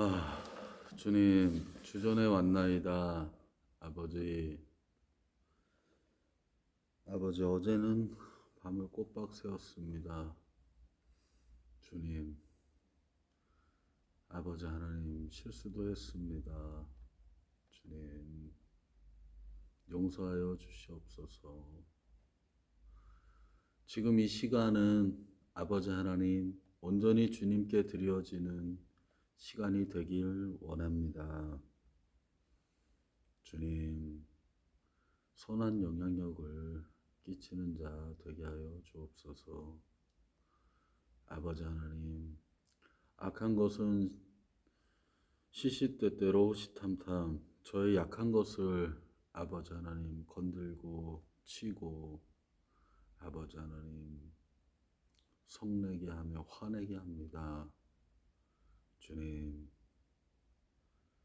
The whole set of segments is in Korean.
아, 주님, 주전에 왔나이다. 아버지, 아버지, 어제는 밤을 꼬박 새웠습니다. 주님, 아버지 하나님, 실수도 했습니다. 주님, 용서하여 주시옵소서. 지금 이 시간은 아버지 하나님, 온전히 주님께 드려지는 시간이 되길 원합니다. 주님, 선한 영향력을 끼치는 자 되게 하여 주옵소서. 아버지 하나님, 악한 것은 시시때때로 시탐탐 저의 약한 것을 아버지 하나님 건들고 치고 아버지 하나님 성내게 하며 화내게 합니다. 주님,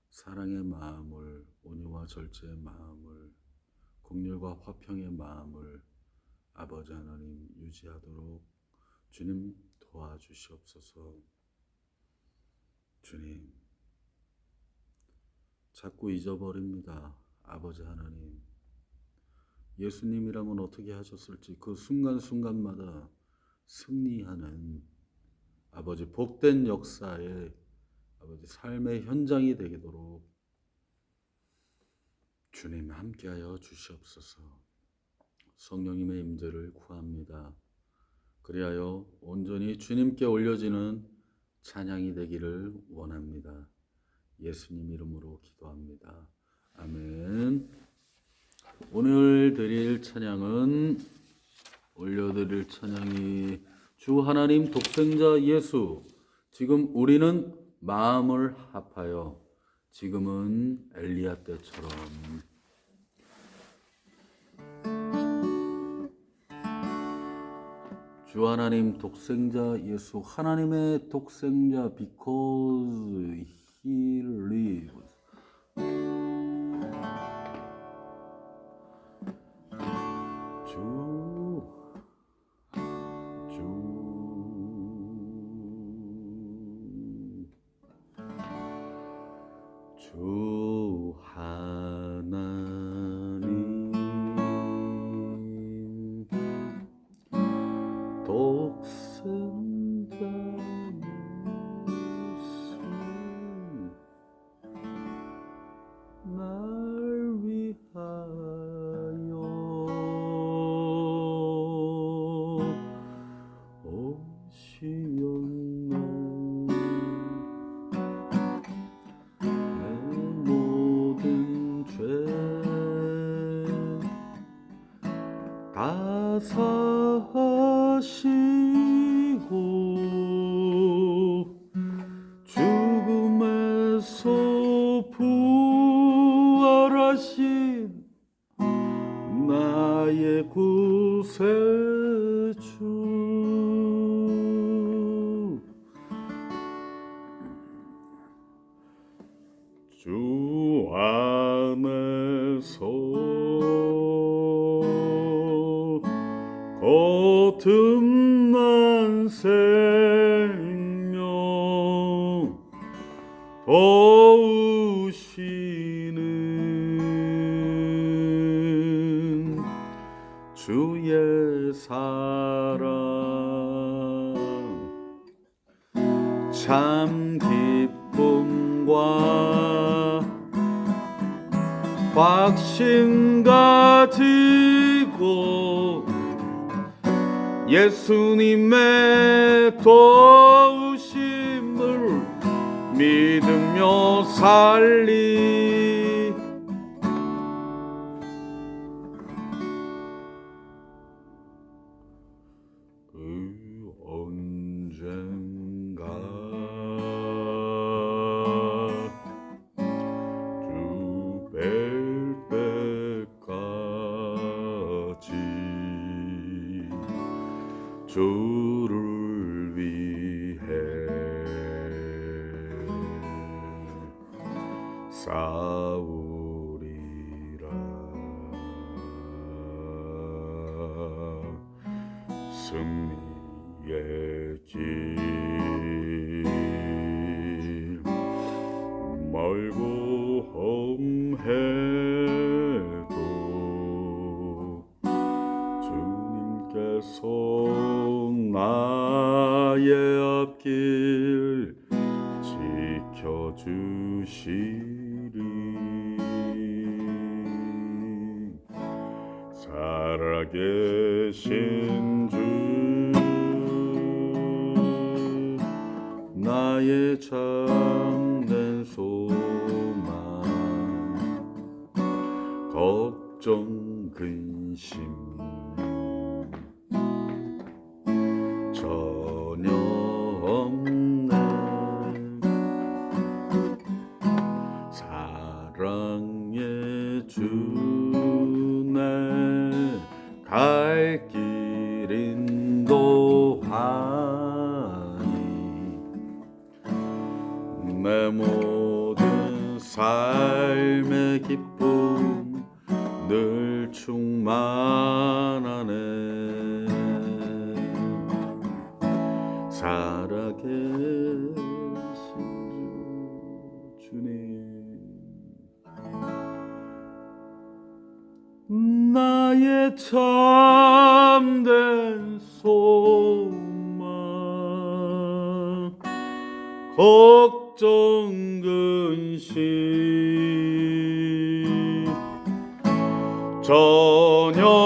사랑의 마음을, 온유와 절제의 마음을, 국률과 화평의 마음을 아버지 하나님 유지하도록 주님 도와주시옵소서. 주님, 자꾸 잊어버립니다. 아버지 하나님. 예수님이라면 어떻게 하셨을지 그 순간순간마다 승리하는 아버지 복된 역사의 아버지 삶의 현장이 되도록 주님 함께하여 주시옵소서. 성령님의 임재를 구합니다. 그리하여 온전히 주님께 올려지는 찬양이 되기를 원합니다. 예수님 이름으로 기도합니다. 아멘. 오늘 드릴 찬양은 올려드릴 찬양이 주 하나님 독생자 예수 지금 우리는 마음을 합하여 지금은 엘리야 때처럼. 주 하나님 독생자 예수 하나님의 독생자 because he lives 죽 주의 사랑. 참 기쁨과 확신 가지고 예수님의 도우심을 믿으며 살리 승리의 길. 알고 험해도 주님께서 나의 앞길 지켜주시리. 살아계신 나의 참된 소망. 걱정 근심 모든 삶의 기쁨 늘 충만하네. 살아계신 주 주님. 나의 참된 소망 걱 정 근심 전혀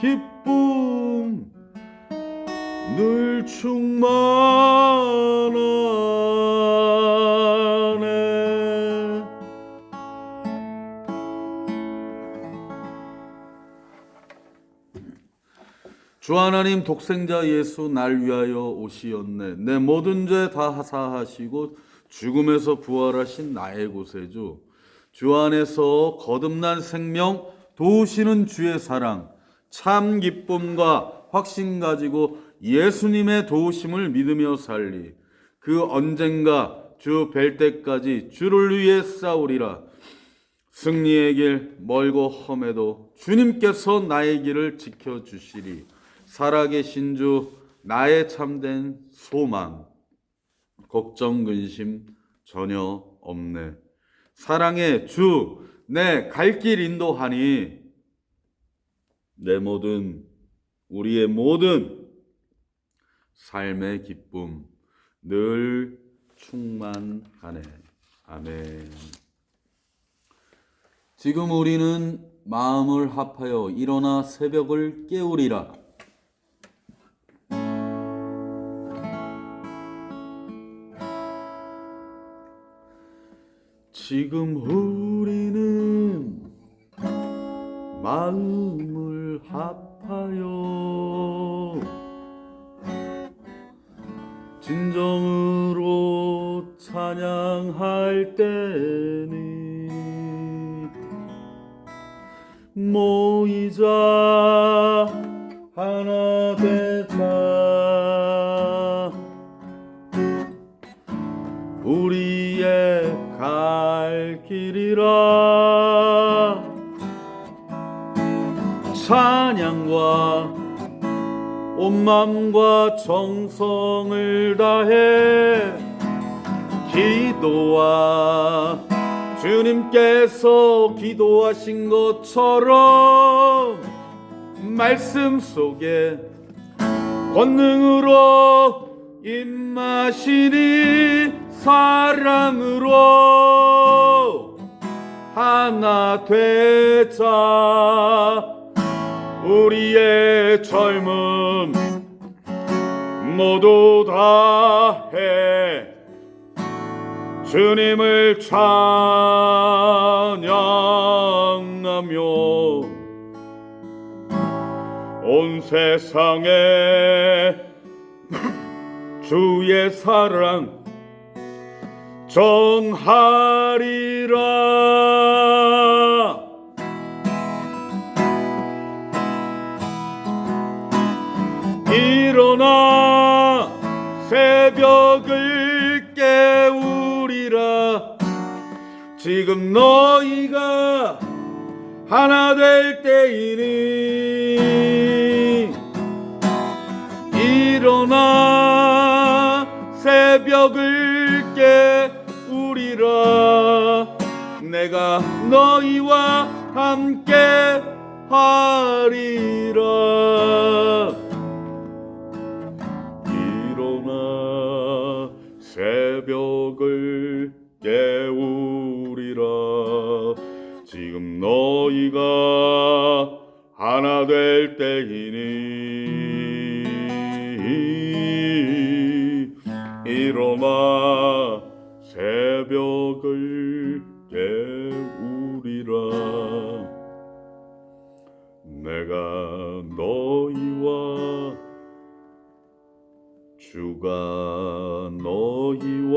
기쁨 늘 충만하네. 주 하나님 독생자 예수 날 위하여 오시었네. 내 모든 죄다 하사하시고 죽음에서 부활하신 나의 구세주. 주 안에서 거듭난 생명 도우시는 주의 사랑 참 기쁨과 확신 가지고 예수님의 도우심을 믿으며 살리. 그 언젠가 주 뵐 때까지 주를 위해 싸우리라. 승리의 길 멀고 험해도 주님께서 나의 길을 지켜 주시리. 살아계신 주 나의 참된 소망. 걱정 근심 전혀 없네. 사랑의 주 내 갈 길 인도하니 내 모든 우리의 모든 삶의 기쁨 늘 충만하네 아멘 지금 우리는 마음을 합하여 일어나 새벽을 깨우리라. 지금 우리는 마음을 합하여 진정으로 찬양할 때니 모이자 찬양과 온 맘과 정성을 다해 기도와 주님께서 기도하신 것처럼 말씀 속에 권능으로 임마시니 사랑으로 하나 되자 우리의 젊음 모두 다해. 주님을 찬양하며 온 세상에 주의 사랑 전하리라 일어나 새벽을 깨우리라. 지금 너희가 하나 될 때이니 일어나 새벽을 깨우리라. 내가 너희와 함께 하리라 너희가 하나 될 때이니 일어나 새벽을 깨우리라. 내가 너희와 주가 너희와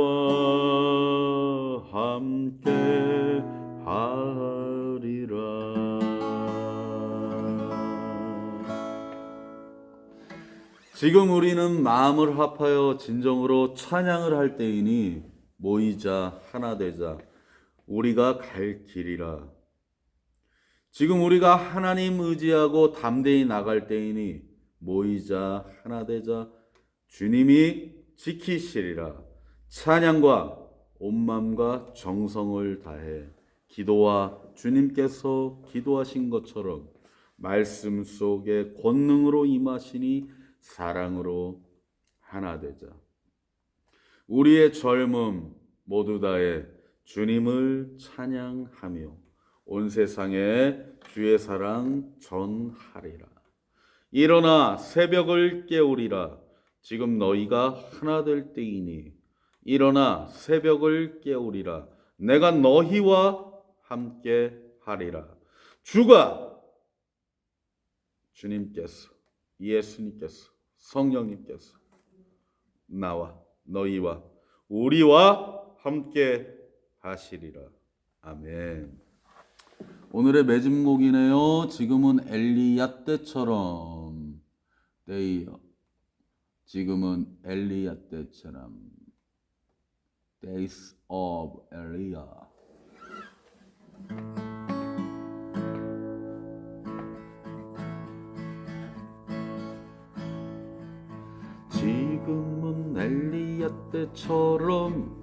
함께 지금 우리는 마음을 합하여 진정으로 찬양을 할 때이니 모이자 하나 되자 우리가 갈 길이라. 지금 우리가 하나님 의지하고 담대히 나갈 때이니 모이자 하나 되자 주님이 지키시리라. 찬양과 온 마음과 정성을 다해 기도와 주님께서 기도하신 것처럼 말씀 속에 권능으로 임하시니 사랑으로 하나 되자. 우리의 젊음 모두 다해 주님을 찬양하며 온 세상에 주의 사랑 전하리라. 일어나 새벽을 깨우리라. 지금 너희가 하나 될 때이니 일어나 새벽을 깨우리라. 내가 너희와 함께 하리라. 주가 주님께서 예수님께서 성령님께서 나와 너희와 우리와 함께 하시리라. 아멘. 오늘의 매진곡이네요. 지금은 엘리야 때처럼 때이요. 지금은 엘리야 때처럼 Days of Elia. 때처럼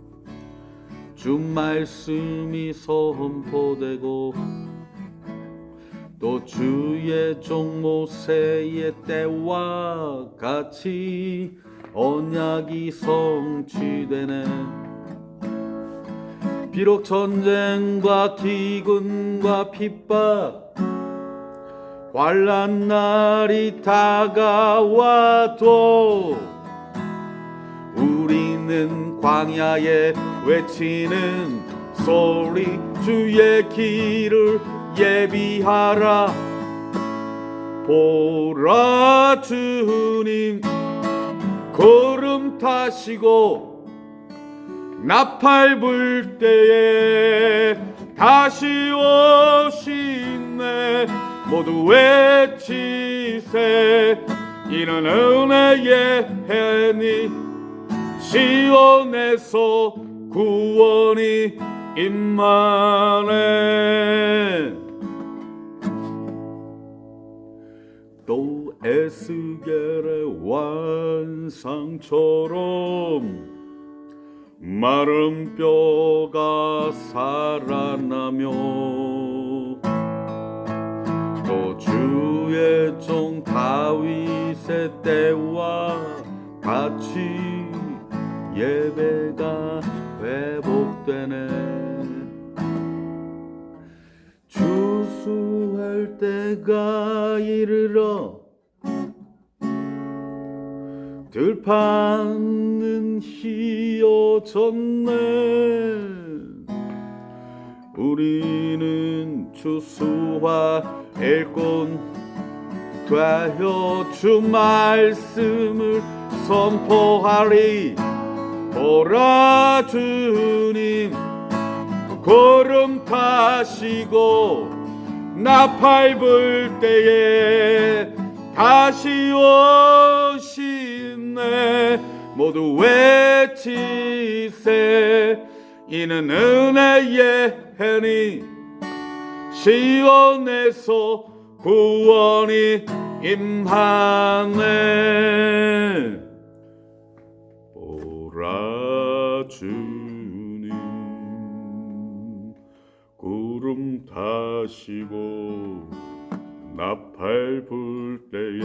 주 말씀이 선포되고 또 주의 종 모세의 때와 같이 언약이 성취되네. 비록 전쟁과 기근과 핍박 환란 날이 다가와도 우리는 광야에 외치는 소리 주의 길을 예비하라. 보라 주님 구름 타시고 나팔 불 때에 다시 오시네 모두 외치세. 이는 은혜의 해니 시온에서 구원이 임만해 또 에스겔의 완상처럼 마른 뼈가 살아나며 또 주의 종 다윗의 때와 같이 예배가 회복되네. 주수할 때가 이르러 들판은 희어졌네. 우리는 추수와 일꾼 되어 주 말씀을 선포하리 보라 주님 구름 타시고 나팔 불 때에 다시 오시네. 모두 외치세. 이는 은혜의 해니 시온에서 구원이 임하네 주님. 구름 타시고 나팔 불 때에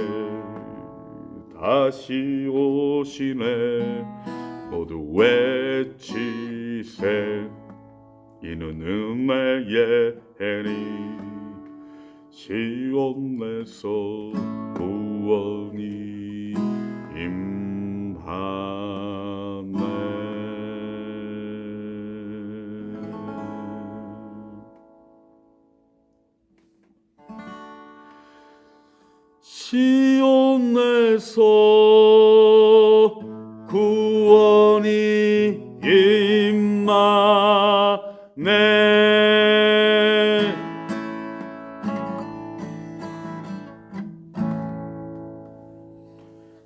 다시 오시네. 모두 외치세. 이는 은혜의 해니 시온에서 구원이 임하 시온에서 구원이 임하네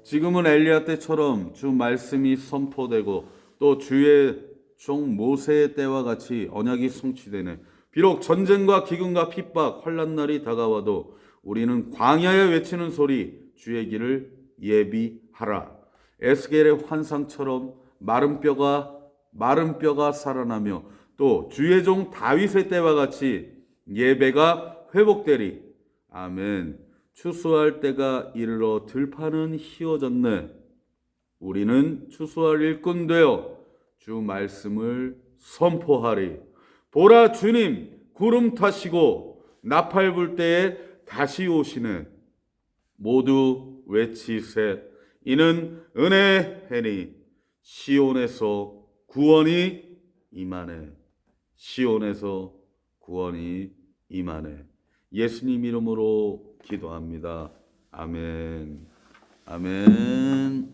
지금은 엘리야 때처럼 주 말씀이 선포되고 또 주의 종 모세의 때와 같이 언약이 성취되네. 비록 전쟁과 기근과 핍박, 환란 날이 다가와도 우리는 광야에 외치는 소리 주의 길을 예비하라. 에스겔의 환상처럼 마른 뼈가 마른 뼈가 살아나며 또 주의 종 다윗의 때와 같이 예배가 회복되리. 아멘. 추수할 때가 이르러 들판은 희어졌네. 우리는 추수할 일꾼 되어 주 말씀을 선포하리. 보라 주님 구름 타시고 나팔 불 때에 다시 오시네. 모두 외치세. 이는 은혜 해니 시온에서 구원이 임하네. 시온에서 구원이 임하네. 예수님 이름으로 기도합니다. 아멘. 아멘.